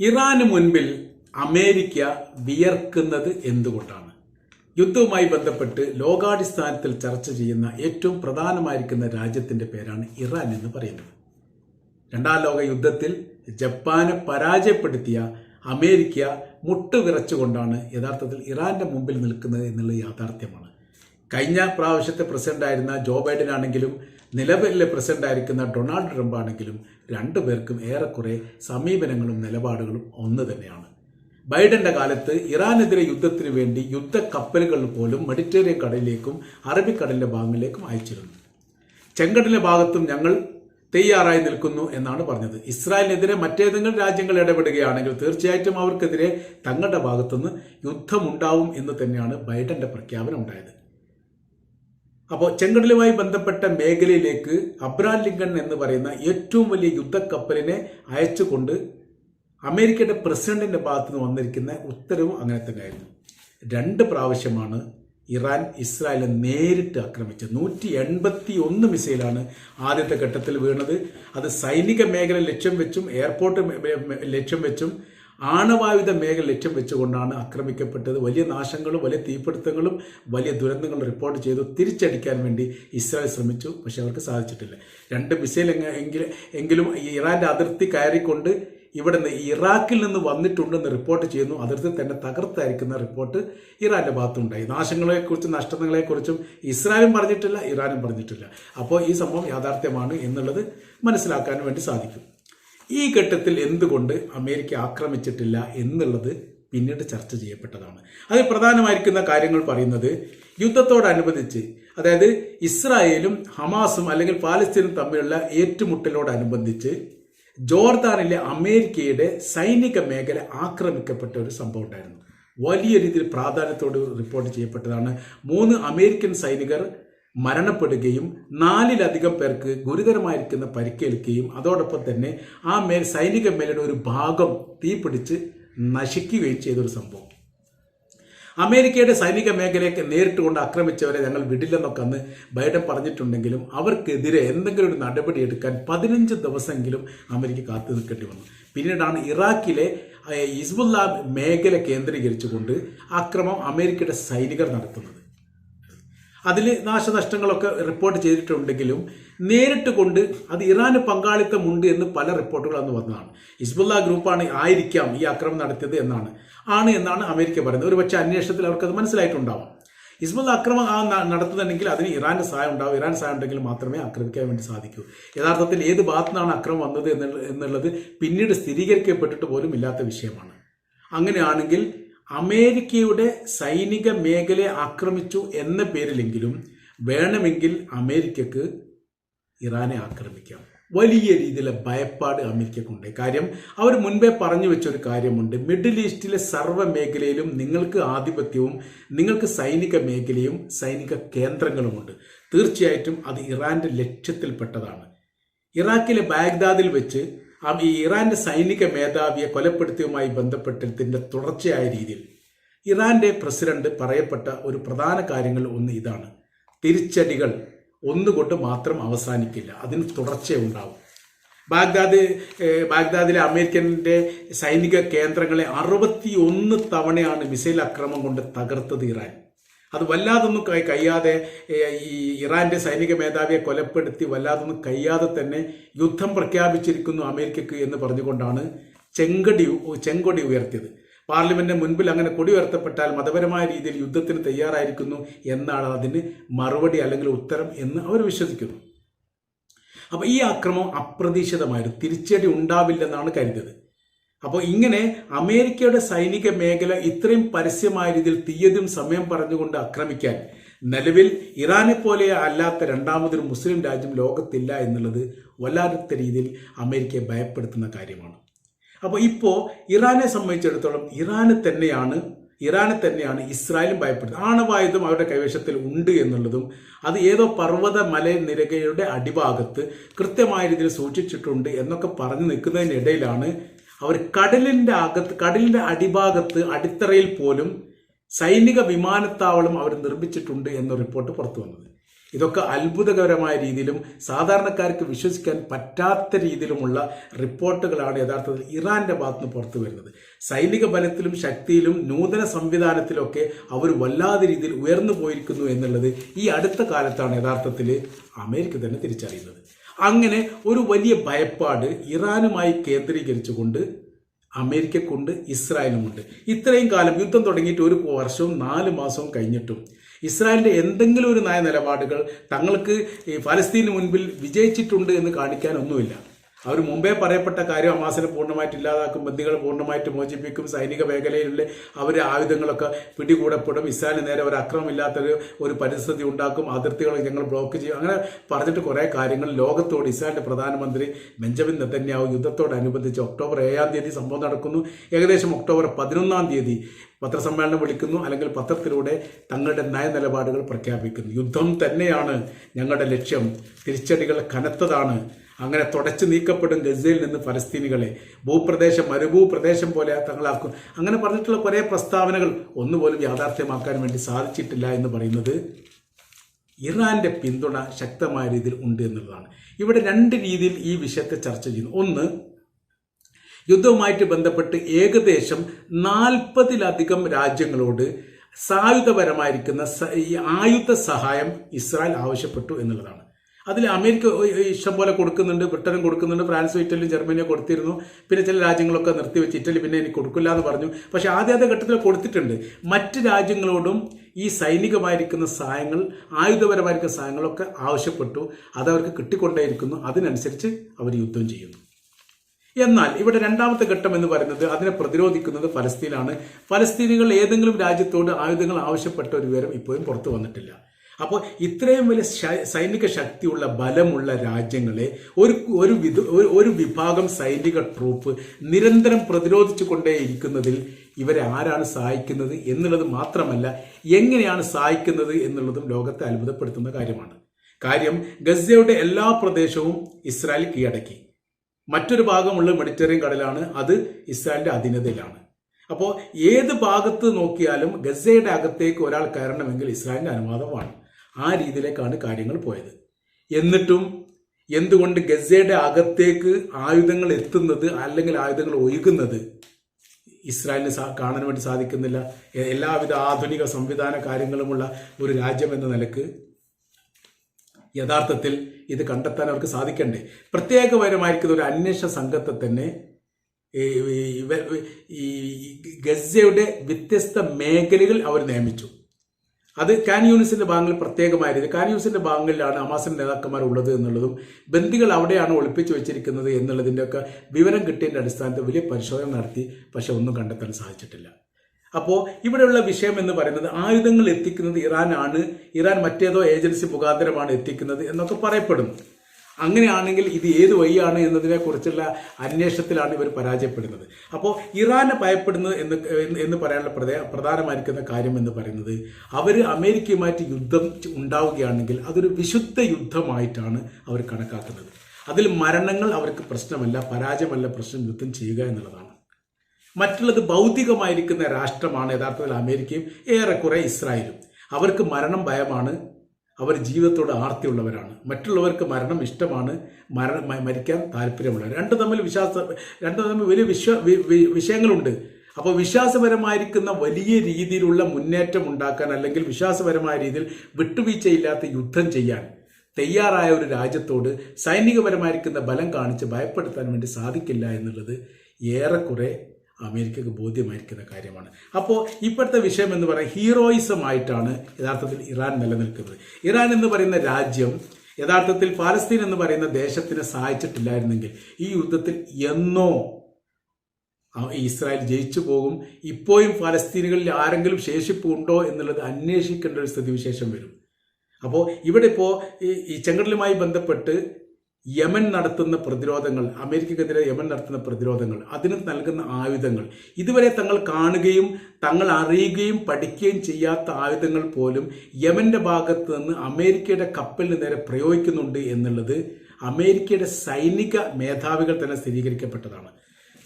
ഇറാന് മുൻപിൽ അമേരിക്ക വിയർക്കുന്നത് എന്തുകൊണ്ടാണ്? യുദ്ധവുമായി ബന്ധപ്പെട്ട് ലോകാടിസ്ഥാനത്തിൽ ചർച്ച ചെയ്യുന്ന ഏറ്റവും പ്രധാനമായിരിക്കുന്ന രാജ്യത്തിന്റെ പേരാണ് ഇറാൻ എന്ന് പറയുന്നത്. രണ്ടാം ലോക യുദ്ധത്തിൽ ജപ്പാനെ പരാജയപ്പെടുത്തിയ അമേരിക്ക മുട്ടുവിറച്ചുകൊണ്ടാണ് യഥാർത്ഥത്തിൽ ഇറാന്റെ മുമ്പിൽ നിൽക്കുന്നത് എന്നുള്ള യാഥാർത്ഥ്യമാണ്. കഴിഞ്ഞ പ്രാവശ്യത്തെ പ്രസിഡന്റായിരുന്ന ജോ ബൈഡൻ ആണെങ്കിലും നിലവിലെ പ്രസിഡന്റ് ആയിരിക്കുന്ന ഡൊണാൾഡ് ട്രംപ് ആണെങ്കിലും രണ്ടുപേർക്കും ഏറെക്കുറെ സമീപനങ്ങളും നിലപാടുകളും ഒന്ന് തന്നെയാണ്. ബൈഡന്റെ കാലത്ത് ഇറാനെതിരെ യുദ്ധത്തിന് വേണ്ടി യുദ്ധ കപ്പലുകൾ പോലും മെഡിറ്ററേനിയൻ കടലിലേക്കും അറബിക്കടലിന്റെ ഭാഗങ്ങളിലേക്കും അയച്ചിരുന്നു. ചെങ്കടലിന്റെ ഭാഗത്തും ഞങ്ങൾ തയ്യാറായി നിൽക്കുന്നു എന്നാണ് പറഞ്ഞത്. ഇസ്രായേലിനെതിരെ മറ്റേതെങ്കിലും രാജ്യങ്ങൾ ഇടപെടുകയാണെങ്കിൽ തീർച്ചയായിട്ടും അവർക്കെതിരെ തങ്ങളുടെ ഭാഗത്തുനിന്ന് യുദ്ധമുണ്ടാവും എന്ന് തന്നെയാണ് ബൈഡന്റെ പ്രഖ്യാപനം ഉണ്ടായത്. അപ്പോൾ ചെങ്കടലുമായി ബന്ധപ്പെട്ട മേഖലയിലേക്ക് അബ്രാം ലിങ്കൺ എന്ന് പറയുന്ന ഏറ്റവും വലിയ യുദ്ധക്കപ്പലിനെ അയച്ചുകൊണ്ട് അമേരിക്കയുടെ പ്രസിഡന്റിന്റെ ഭാഗത്തു നിന്ന് വന്നിരിക്കുന്ന ഉത്തരവും അങ്ങനെ തന്നെയായിരുന്നു രണ്ട് പ്രാവശ്യമാണ് ഇറാൻ ഇസ്രായേലിനെ നേരിട്ട് ആക്രമിച്ചത്. നൂറ്റി എൺപത്തി ഒന്ന് മിസൈലാണ് ആദ്യത്തെ ഘട്ടത്തിൽ വീണത്. അത് സൈനിക മേഖല ലക്ഷ്യം വെച്ചും എയർപോർട്ട് ലക്ഷ്യം വെച്ചും ആണവായുധ മേഖല ലക്ഷ്യം വെച്ചുകൊണ്ടാണ് ആക്രമിക്കപ്പെട്ടത്. വലിയ നാശങ്ങളും വലിയ തീപിടുത്തങ്ങളും വലിയ ദുരന്തങ്ങളും റിപ്പോർട്ട് ചെയ്തു തിരിച്ചടിക്കാൻ വേണ്ടി ഇസ്രായേൽ ശ്രമിച്ചു. പക്ഷെ അവർക്ക് സാധിച്ചിട്ടില്ല. രണ്ട് മിസൈൽ എങ്കിലും ഇറാന്റെ അതിർത്തി കയറിക്കൊണ്ട് ഇവിടെ നിന്ന് ഇറാഖിൽ നിന്ന് വന്നിട്ടുണ്ടെന്ന് റിപ്പോർട്ട് ചെയ്യുന്നു. അതിർത്തി തന്നെ തകർത്തായിരിക്കുന്ന റിപ്പോർട്ട് ഇറാന്റെ ഭാഗത്തുണ്ടായി. നാശങ്ങളെക്കുറിച്ചും നഷ്ടങ്ങളെക്കുറിച്ചും ഇസ്രായേലും പറഞ്ഞിട്ടില്ല ഇറാനും പറഞ്ഞിട്ടില്ല. അപ്പോൾ ഈ സംഭവം യാഥാർത്ഥ്യമാണ് എന്നുള്ളത് മനസ്സിലാക്കാൻ വേണ്ടി സാധിക്കും. ഈ ഘട്ടത്തിൽ എന്തുകൊണ്ട് അമേരിക്ക ആക്രമിച്ചിട്ടില്ല എന്നുള്ളത് പിന്നീട് ചർച്ച ചെയ്യപ്പെട്ടതാണ്. അതിൽ പ്രധാനമായിരിക്കുന്ന കാര്യങ്ങൾ പറയുന്നത് യുദ്ധത്തോടനുബന്ധിച്ച് അതായത് ഇസ്രായേലും ഹമാസും അല്ലെങ്കിൽ പാലസ്തീനും തമ്മിലുള്ള ഏറ്റുമുട്ടലോടനുബന്ധിച്ച് ജോർദാനിലെ അമേരിക്കയുടെ സൈനിക മേഖല ആക്രമിക്കപ്പെട്ട ഒരു സംഭവം ഉണ്ടായിരുന്നു. വലിയ രീതിയിൽ പ്രാധാന്യത്തോട് റിപ്പോർട്ട് ചെയ്യപ്പെട്ടതാണ്. മൂന്ന് അമേരിക്കൻ സൈനികർ മരണപ്പെടുകയും നാലിലധികം പേർക്ക് ഗുരുതരമായിരിക്കുന്ന പരിക്കേൽക്കുകയും അതോടൊപ്പം തന്നെ ആ മേൽ സൈനിക മേലയുടെ ഒരു ഭാഗം തീപിടിച്ച് നശിക്കുകയും ചെയ്തൊരു സംഭവം. അമേരിക്കയുടെ സൈനിക മേഖലയൊക്കെ നേരിട്ട് കൊണ്ട് ആക്രമിച്ചവരെ ഞങ്ങൾ വിടില്ലെന്നൊക്കെ അന്ന് ബൈഡൻ പറഞ്ഞിട്ടുണ്ടെങ്കിലും അവർക്കെതിരെ എന്തെങ്കിലും ഒരു നടപടി എടുക്കാൻ പതിനഞ്ച് ദിവസമെങ്കിലും അമേരിക്ക കാത്തു നിൽക്കേണ്ടി വന്നു. പിന്നീടാണ് ഇറാഖിലെ ഹിസ്ബുല്ല മേഖല കേന്ദ്രീകരിച്ചുകൊണ്ട് ആക്രമം അമേരിക്കയുടെ സൈനികർ നടത്തുന്നത്. അതിൽ നാശനഷ്ടങ്ങളൊക്കെ റിപ്പോർട്ട് ചെയ്തിട്ടുണ്ടെങ്കിലും നേരിട്ട് കൊണ്ട് അത് ഇറാന് പങ്കാളിത്തമുണ്ട് എന്ന് പല റിപ്പോർട്ടുകൾ അന്ന് വന്നതാണ്. ഹിസ്ബുല്ല ഗ്രൂപ്പാണ് ആയിരിക്കാം ഈ ആക്രമണം നടത്തിയത് എന്നാണ്. ആണ് എന്നാണ് അമേരിക്ക പറയുന്നത്. ഒരുപക്ഷെ അന്വേഷണത്തിൽ അവർക്കത് മനസ്സിലായിട്ടുണ്ടാവാം. ഹിസ്ബുൽ ആക്രമണം ആ നടത്തുന്നുണ്ടെങ്കിൽ അതിന് ഇറാന്റെ സഹായം ഉണ്ടാവും. ഇറാൻ സഹായം ഉണ്ടെങ്കിൽ മാത്രമേ ആക്രമിക്കാൻ വേണ്ടി സാധിക്കൂ. യഥാർത്ഥത്തിൽ ഏത് ഭാഗത്തു നിന്നാണ് അക്രമം വന്നത് എന്നുള്ളത് പിന്നീട് സ്ഥിരീകരിക്കപ്പെട്ടിട്ട് പോലും ഇല്ലാത്ത വിഷയമാണ്. അങ്ങനെയാണെങ്കിൽ അമേരിക്കയുടെ സൈനിക മേഖലയെ ആക്രമിച്ചു എന്ന പേരിലെങ്കിലും വേണമെങ്കിൽ അമേരിക്കക്ക് ഇറാനെ ആക്രമിക്കാം. വലിയ രീതിയിലെ ഭയപ്പാട് അമേരിക്കക്കുണ്ട്. കാര്യം അവർ മുൻപേ പറഞ്ഞു വെച്ചൊരു കാര്യമുണ്ട്. മിഡിൽ ഈസ്റ്റിലെ സർവ മേഖലയിലും നിങ്ങൾക്ക് ആധിപത്യവും നിങ്ങൾക്ക് സൈനിക മേഖലയും സൈനിക കേന്ദ്രങ്ങളുമുണ്ട്. തീർച്ചയായിട്ടും അത് ഇറാന്റെ ലക്ഷ്യത്തിൽപ്പെട്ടതാണ്. ഇറാഖിലെ ബാഗ്ദാദിൽ വെച്ച് ഈ ഇറാന്റെ സൈനിക മേധാവിയെ കൊലപ്പെടുത്തിയുമായി ബന്ധപ്പെട്ടതിന്റെ തുടർച്ചയായ രീതിയിൽ ഇറാന്റെ പ്രസിഡന്റ് പറയപ്പെട്ട ഒരു പ്രധാന കാര്യങ്ങൾ ഒന്ന് ഇതാണ്. തിരിച്ചടികൾ ഒന്നുകൊണ്ട് മാത്രം അവസാനിക്കില്ല. അതിന് തുടർച്ചയുണ്ടാവും ബാഗ്ദാദ് ബാഗ്ദാദിലെ അമേരിക്കന്റെ സൈനിക കേന്ദ്രങ്ങളെ അറുപത്തി ഒന്ന് തവണയാണ് മിസൈൽ ആക്രമണം കൊണ്ട് തകർത്തത് ഇറാൻ. അത് വല്ലാതൊന്നും കഴിയാതെ ഈ ഇറാന്റെ സൈനിക മേധാവിയെ കൊലപ്പെടുത്തി വല്ലാതൊന്നും കഴിയാതെ തന്നെ യുദ്ധം പ്രഖ്യാപിച്ചിരിക്കുന്നു അമേരിക്കക്ക് എന്ന് പറഞ്ഞുകൊണ്ടാണ് ചെങ്കടി ചെങ്കൊടി ഉയർത്തിയത്. പാർലമെന്റിന് മുൻപിൽ അങ്ങനെ കൊടി ഉയർത്തപ്പെട്ടാൽ മതപരമായ രീതിയിൽ യുദ്ധത്തിന് തയ്യാറായിരിക്കുന്നു എന്നാണ് അതിന് മറുപടി അല്ലെങ്കിൽ ഉത്തരം എന്ന് അവർ വിശ്വസിക്കുന്നു. അപ്പോൾ ഈ ആക്രമം അപ്രതീക്ഷിതമായിരുന്നു. തിരിച്ചടി ഉണ്ടാവില്ലെന്നാണ് കരുതിയത്. അപ്പോൾ ഇങ്ങനെ അമേരിക്കയുടെ സൈനിക മേഖല ഇത്രയും പരസ്യമായ രീതിയിൽ തീയതും സമയം പറഞ്ഞുകൊണ്ട് ആക്രമിക്കാൻ നിലവിൽ ഇറാനെ പോലെ അല്ലാത്ത രണ്ടാമതൊരു മുസ്ലിം രാജ്യം ലോകത്തില്ല എന്നുള്ളത് വല്ലാത്ത രീതിയിൽ അമേരിക്കയെ ഭയപ്പെടുത്തുന്ന കാര്യമാണ്. അപ്പോൾ ഇപ്പോൾ ഇറാനെ സംബന്ധിച്ചിടത്തോളം ഇറാന് തന്നെയാണ് ഇറാനെ തന്നെയാണ് ഇസ്രായേലും ഭയപ്പെടുന്നത് ആണവായുധം അവരുടെ കൈവശത്തിൽ ഉണ്ട് എന്നുള്ളതും അത് ഏതോ പർവത മലനിരകയുടെ അടിഭാഗത്ത് കൃത്യമായ രീതിയിൽ സൂക്ഷിച്ചിട്ടുണ്ട് എന്നൊക്കെ പറഞ്ഞു നിൽക്കുന്നതിനിടയിലാണ് അവർ കടലിന്റെ അകത്ത് കടലിന്റെ അടിഭാഗത്ത് അടിത്തറയിൽ പോലും സൈനിക വിമാനത്താവളം അവർ നിർമ്മിച്ചിട്ടുണ്ട് എന്ന റിപ്പോർട്ട് പുറത്തു വന്നത്. ഇതൊക്കെ അത്ഭുതകരമായ രീതിയിലും സാധാരണക്കാർക്ക് വിശ്വസിക്കാൻ പറ്റാത്ത രീതിയിലുമുള്ള റിപ്പോർട്ടുകളാണ് യഥാർത്ഥത്തിൽ ഇറാന്റെ ഭാഗത്തുനിന്ന് പുറത്തു വരുന്നത്. സൈനിക ബലത്തിലും ശക്തിയിലും നൂതന സംവിധാനത്തിലൊക്കെ അവർ വല്ലാതെ രീതിയിൽ ഉയർന്നു പോയിരിക്കുന്നു എന്നുള്ളത് ഈ അടുത്ത കാലത്താണ് യഥാർത്ഥത്തിൽ അമേരിക്ക തന്നെ തിരിച്ചറിയുന്നത്. അങ്ങനെ ഒരു വലിയ ഭയപ്പാട് ഇറാനുമായി കേന്ദ്രീകരിച്ചുകൊണ്ട് അമേരിക്കക്കുണ്ട് ഇസ്രായേലുമുണ്ട്. ഇത്രയും കാലം യുദ്ധം തുടങ്ങിയിട്ട് ഒരു വർഷവും നാല് മാസവും കഴിഞ്ഞിട്ടും ഇസ്രായേലിന്റെ എന്തെങ്കിലും ഒരു നയ നിലപാടുകൾ തങ്ങൾക്ക് ഫലസ്തീന് മുൻപിൽ വിജയിച്ചിട്ടുണ്ട് എന്ന് കാണിക്കാനൊന്നുമില്ല. അവർ മുമ്പേ പറയപ്പെട്ട കാര്യം അമാസിനെ പൂർണമായിട്ട് ഇല്ലാതാക്കും ബന്ധികൾ പൂർണമായിട്ട് മോചിപ്പിക്കും സൈനിക മേഖലയിലെ അവരെ ആയുധങ്ങളൊക്കെ പിടികൂടപ്പെടും. ഇസ്രായേലിന് നേരെ ഒരു അക്രമമില്ലാത്തൊരു ഒരു പരിസ്ഥിതി ഉണ്ടാക്കും അതിർത്തികൾ ഞങ്ങൾ ബ്ലോക്ക് ചെയ്യും. അങ്ങനെ പറഞ്ഞിട്ട് കുറേ കാര്യങ്ങൾ. ലോകത്തോട് ഇസ്രായേലിന്റെ പ്രധാനമന്ത്രി ബെഞ്ചമിൻ നെതന്യാഹു യുദ്ധത്തോടനുബന്ധിച്ച് ഒക്ടോബർ ഏഴാം തീയതി സംഭവം നടക്കുന്നു. ഏകദേശം ഒക്ടോബർ പതിനൊന്നാം തീയതി പത്രസമ്മേളനം വിളിക്കുന്നു. അല്ലെങ്കിൽ പത്രത്തിലൂടെ തങ്ങളുടെ നയനിലപാടുകൾ പ്രഖ്യാപിക്കുന്നു. യുദ്ധം തന്നെയാണ് ഞങ്ങളുടെ ലക്ഷ്യം. തിരിച്ചടികൾ കനത്തതാണ്. അങ്ങനെ തുടച്ചു നീക്കപ്പെടും ഗസയിൽ നിന്ന് ഫലസ്തീനികളെ. ഭൂപ്രദേശം മരുഭൂപ്രദേശം പോലെ തങ്ങളാക്കും. അങ്ങനെ പറഞ്ഞിട്ടുള്ള കുറേ പ്രസ്താവനകൾ ഒന്നുപോലും യാഥാർത്ഥ്യമാക്കാൻ വേണ്ടി സാധിച്ചിട്ടില്ല എന്ന് പറയുന്നത് ഇറാന്റെ പിന്തുണ ശക്തമായ രീതിയിൽ ഉണ്ട് എന്നുള്ളതാണ്. ഇവിടെ രണ്ട് രീതിയിൽ ഈ വിഷയത്തെ ചർച്ച ചെയ്യുന്നു. ഒന്ന് യുദ്ധവുമായിട്ട് ബന്ധപ്പെട്ട് ഏകദേശം നാൽപ്പതിലധികം രാജ്യങ്ങളോട് സായുധപരമായിരിക്കുന്ന ആയുധ സഹായം ഇസ്രായേൽ ആവശ്യപ്പെട്ടു എന്നുള്ളതാണ്. അതിൽ അമേരിക്ക ഇഷ്ടം പോലെ കൊടുക്കുന്നുണ്ട് ബ്രിട്ടനും കൊടുക്കുന്നുണ്ട് ഫ്രാൻസും ഇറ്റലിയും ജർമ്മനിയും കൊടുത്തിരുന്നു. പിന്നെ ചില രാജ്യങ്ങളൊക്കെ നിർത്തിവെച്ച് ഇറ്റലി പിന്നെ എനിക്ക് കൊടുക്കില്ല എന്ന് പറഞ്ഞു. പക്ഷേ ആദ്യാദ്യ ഘട്ടത്തിൽ കൊടുത്തിട്ടുണ്ട്. മറ്റ് രാജ്യങ്ങളോടും ഈ സൈനികമായിരിക്കുന്ന സഹായങ്ങൾ ആയുധപരമായിരിക്കുന്ന സഹായങ്ങളൊക്കെ ആവശ്യപ്പെട്ടു. അതവർക്ക് കിട്ടിക്കൊണ്ടേയിരിക്കുന്നു. അതിനനുസരിച്ച് അവർ യുദ്ധം ചെയ്യുന്നു. എന്നാൽ ഇവിടെ രണ്ടാമത്തെ ഘട്ടം എന്ന് പറയുന്നത് അതിനെ പ്രതിരോധിക്കുന്നത് ഫലസ്തീനാണ്. ഫലസ്തീനികൾ ഏതെങ്കിലും രാജ്യത്തോട് ആയുധങ്ങൾ ആവശ്യപ്പെട്ട ഒരു വിവരം ഇപ്പോഴും പുറത്തു വന്നിട്ടില്ല. അപ്പോൾ ഇത്രയും വലിയ സൈനിക ശക്തിയുള്ള ബലമുള്ള രാജ്യങ്ങളെ ഒരു ഒരു വിധ ഒരു- വിഭാഗം സൈനിക ട്രൂപ്പ് നിരന്തരം പ്രതിരോധിച്ചു കൊണ്ടേയിരിക്കുന്നതിൽ ഇവരെ ആരാണ് സഹായിക്കുന്നത് എന്നുള്ളത് മാത്രമല്ല എങ്ങനെയാണ് സഹായിക്കുന്നത് എന്നുള്ളതും ലോകത്തെ അത്ഭുതപ്പെടുത്തുന്ന കാര്യമാണ്. കാര്യം ഗസയുടെ എല്ലാ പ്രദേശവും ഇസ്രായേൽ കീഴടക്കി. മറ്റൊരു ഭാഗമുള്ള മെഡിറ്ററേനിയൻ കടലാണ് അത് ഇസ്രായേലിന്റെ അധീനതയിലാണ്. അപ്പോൾ ഏത് ഭാഗത്ത് നോക്കിയാലും ഗസയുടെ അകത്തേക്ക് ഒരാൾ കയറണമെങ്കിൽ ഇസ്രായേലിന്റെ അനുവാദമാണ്. ആ രീതിയിലേക്കാണ് കാര്യങ്ങൾ പോയത്. എന്നിട്ടും എന്തുകൊണ്ട് ഗസയുടെ അകത്തേക്ക് ആയുധങ്ങൾ എത്തുന്നത് അല്ലെങ്കിൽ ആയുധങ്ങൾ ഒഴുകുന്നത് ഇസ്രായേലിന് കാണാൻ വേണ്ടി സാധിക്കുന്നില്ല. എല്ലാവിധ ആധുനിക സംവിധാന കാര്യങ്ങളുമുള്ള ഒരു രാജ്യം എന്ന നിലയ്ക്ക് യഥാർത്ഥത്തിൽ ഇത് കണ്ടെത്താൻ അവർക്ക് സാധിക്കണ്ടേ. പ്രത്യേകപരമായിരിക്കുന്ന ഒരു അന്വേഷണ സംഘത്തെ തന്നെ ഈ ഗസയുടെ വ്യത്യസ്ത മേഖലകൾ അവർ നിയമിച്ചു. അത് കാൻ യൂണിസിന്റെ ഭാഗങ്ങളിൽ പ്രത്യേകമായിരുന്നു കാൻ യൂണിസിന്റെ ഭാഗങ്ങളിലാണ് ഹമാസിന്റെ നേതാക്കന്മാർ ഉള്ളത് എന്നുള്ളതും ബന്ദികൾ അവിടെയാണ് ഒളിപ്പിച്ചു വെച്ചിരിക്കുന്നത് എന്നുള്ളതിന്റെ ഒക്കെ വിവരം കിട്ടിയതിന്റെ അടിസ്ഥാനത്തിൽ വലിയ പരിശോധന നടത്തി പക്ഷെ ഒന്നും കണ്ടെത്താൻ സാധിച്ചിട്ടില്ല. അപ്പോൾ ഇവിടെയുള്ള വിഷയം എന്ന് പറയുന്നത് ആയുധങ്ങൾ എത്തിക്കുന്നത് ഇറാനാണ് ഇറാൻ മറ്റേതോ ഏജൻസി മുഖാന്തരമാണ് എത്തിക്കുന്നത് എന്നൊക്കെ പറയപ്പെടുന്നു. അങ്ങനെയാണെങ്കിൽ ഇത് ഏത് വഴിയാണ് എന്നതിനെ കുറിച്ചുള്ള അന്വേഷണത്തിലാണ് ഇവർ പരാജയപ്പെടുന്നത്. അപ്പോൾ ഇറാനെ ഭയപ്പെടുന്നത് എന്ന് എന്ന് പറയാനുള്ള പ്രധേ- പ്രധാനമായിരിക്കുന്ന കാര്യം എന്ന് പറയുന്നത് അവർ അമേരിക്കയുമായിട്ട് യുദ്ധം ഉണ്ടാവുകയാണെങ്കിൽ അതൊരു വിശുദ്ധ യുദ്ധമായിട്ടാണ് അവർ കണക്കാക്കുന്നത്. അതിൽ മരണങ്ങൾ അവർക്ക് പ്രശ്നമല്ല പരാജയമല്ല പ്രശ്നം യുദ്ധം ചെയ്യുക എന്നുള്ളതാണ്. മറ്റുള്ളത് ഭൗതികമായിരിക്കുന്ന രാഷ്ട്രമാണ് യഥാർത്ഥത്തിൽ അമേരിക്കയും ഏറെക്കുറെ ഇസ്രായേലും. അവർക്ക് മരണം ഭയമാണ് അവർ ജീവിതത്തോട് ആർത്തിയുള്ളവരാണ്. മറ്റുള്ളവർക്ക് മരണം ഇഷ്ടമാണ്. മരണം മരിക്കാൻ താല്പര്യമുള്ളവർ. രണ്ട് തമ്മിൽ വിശ്വാസ രണ്ട് തമ്മിൽ വലിയ വിശ്വ വിഷയങ്ങളുണ്ട്. അപ്പോൾ വിശ്വാസപരമായിരിക്കുന്ന വലിയ രീതിയിലുള്ള മുന്നേറ്റം ഉണ്ടാക്കാൻ അല്ലെങ്കിൽ വിശ്വാസപരമായ രീതിയിൽ വിട്ടുവീഴ്ചയില്ലാത്ത യുദ്ധം ചെയ്യാൻ തയ്യാറായ ഒരു രാജ്യത്തോട് സൈനികപരമായിരിക്കുന്ന ബലം കാണിച്ച് ഭയപ്പെടുത്താൻ വേണ്ടി സാധിക്കില്ല എന്നുള്ളത് ഏറെക്കുറെ അമേരിക്കക്ക് ബോധ്യമായിരിക്കുന്ന കാര്യമാണ്. അപ്പോൾ ഇപ്പോഴത്തെ വിഷയം എന്ന് പറയുന്നത് ഹീറോയിസം ആയിട്ടാണ് യഥാർത്ഥത്തിൽ ഇറാൻ നിലനിൽക്കുന്നത്. ഇറാൻ എന്ന് പറയുന്ന രാജ്യം യഥാർത്ഥത്തിൽ പാലസ്തീൻ എന്ന് പറയുന്ന ദേശത്തിനെ സഹായിച്ചിട്ടില്ലായിരുന്നെങ്കിൽ ഈ യുദ്ധത്തിൽ എന്നോ ഇസ്രായേൽ ജയിച്ചു പോകും ഇപ്പോഴും പാലസ്തീനുകളിൽ ആരെങ്കിലും ശേഷിപ്പുണ്ടോ എന്നുള്ളത് അന്വേഷിക്കേണ്ട ഒരു സ്ഥിതിവിശേഷം വരും. അപ്പോൾ ഇവിടെ ഇപ്പോൾ ഈ ചെങ്കടലുമായി ബന്ധപ്പെട്ട് യമൻ നടത്തുന്ന പ്രതിരോധങ്ങൾ അമേരിക്കക്കെതിരെ യമൻ നടത്തുന്ന പ്രതിരോധങ്ങൾ അതിന് നൽകുന്ന ആയുധങ്ങൾ. ഇതുവരെ തങ്ങൾ കാണുകയും തങ്ങൾ അറിയുകയും പഠിക്കുകയും ചെയ്യാത്ത ആയുധങ്ങൾ പോലും യമന്റെ ഭാഗത്ത് നിന്ന് അമേരിക്കയുടെ കപ്പലിന് നേരെ പ്രയോഗിക്കുന്നുണ്ട് എന്നുള്ളത് അമേരിക്കയുടെ സൈനിക മേധാവികൾ തന്നെ സ്ഥിരീകരിക്കപ്പെട്ടതാണ്.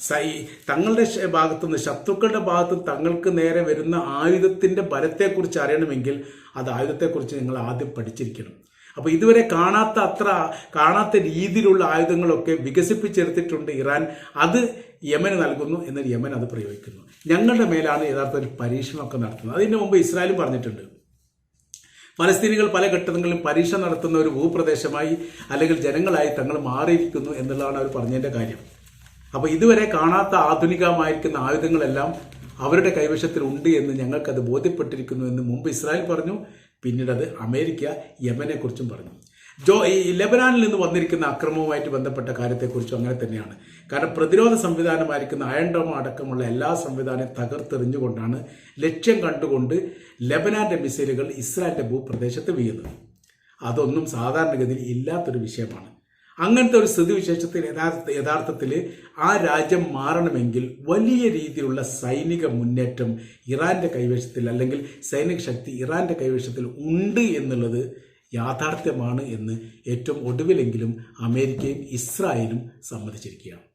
സൈ തങ്ങളുടെ ഭാഗത്തുനിന്ന് ശത്രുക്കളുടെ ഭാഗത്ത് തങ്ങൾക്ക് നേരെ വരുന്ന ആയുധത്തിന്റെ ബലത്തെക്കുറിച്ച് അറിയണമെങ്കിൽ അത് ആയുധത്തെക്കുറിച്ച് നിങ്ങൾ ആദ്യം പഠിച്ചിരിക്കണം. അപ്പോൾ ഇതുവരെ കാണാത്ത അത്ര കാണാത്ത രീതിയിലുള്ള ആയുധങ്ങളൊക്കെ വികസിപ്പിച്ചെടുത്തിട്ടുണ്ട് ഇറാൻ. അത് യമന് നൽകുന്നു എന്നിട്ട് യമൻ അത് പ്രയോഗിക്കുന്നു. ഞങ്ങളുടെ മേലാണ് യഥാർത്ഥത്തിൽ പരീക്ഷണമൊക്കെ നടത്തുന്നത്. അതിന് മുമ്പ് ഇസ്രായേലും പറഞ്ഞിട്ടുണ്ട്. പലസ്തീനികൾ പല ഘട്ടങ്ങളിലും പരീക്ഷ നടത്തുന്ന ഒരു ഭൂപ്രദേശമായി അല്ലെങ്കിൽ ജനങ്ങളായി തങ്ങൾ മാറിയിരിക്കുന്നു എന്നുള്ളതാണ് അവർ പറഞ്ഞതിന്റെ കാര്യം. അപ്പോൾ ഇതുവരെ കാണാത്ത ആധുനികമായിരിക്കുന്ന ആയുധങ്ങളെല്ലാം അവരുടെ കൈവശത്തിൽ ഉണ്ട് എന്ന് ഞങ്ങൾക്കത് ബോധ്യപ്പെട്ടിരിക്കുന്നു എന്ന് മുമ്പ് ഇസ്രായേൽ പറഞ്ഞു. പിന്നീട് അത് അമേരിക്ക യമനെ കുറിച്ചും പറഞ്ഞു. ജോ ഈ ലെബനാനിൽ നിന്ന് വന്നിരിക്കുന്ന അക്രമവുമായിട്ട് ബന്ധപ്പെട്ട കാര്യത്തെക്കുറിച്ചും അങ്ങനെ തന്നെയാണ്. കാരണം പ്രതിരോധ സംവിധാനമായിരിക്കുന്ന അയൺ അടക്കമുള്ള എല്ലാ സംവിധാനവും തകർത്തെറിഞ്ഞുകൊണ്ടാണ് ലക്ഷ്യം കണ്ടുകൊണ്ട് ലെബനാന്റെ മിസൈലുകൾ ഇസ്രായേലിന്റെ ഭൂപ്രദേശത്ത് വീഴുന്നത്. അതൊന്നും സാധാരണഗതിയിൽ ഇല്ലാത്തൊരു വിഷയമാണ്. അങ്ങനത്തെ ഒരു സ്ഥിതിവിശേഷത്തിൽ യഥാർത്ഥ യഥാർത്ഥത്തിൽ ആ രാജ്യം മാറണമെങ്കിൽ വലിയ രീതിയിലുള്ള സൈനിക മുന്നേറ്റം ഇറാന്റെ കൈവശത്തിൽ അല്ലെങ്കിൽ സൈനിക ശക്തി ഇറാന്റെ കൈവശത്തിൽ ഉണ്ട് എന്നുള്ളത് യാഥാർത്ഥ്യമാണ് എന്ന് ഏറ്റവും ഒടുവിലെങ്കിലും അമേരിക്കയും ഇസ്രായേലും സമ്മതിച്ചിരിക്കുകയാണ്.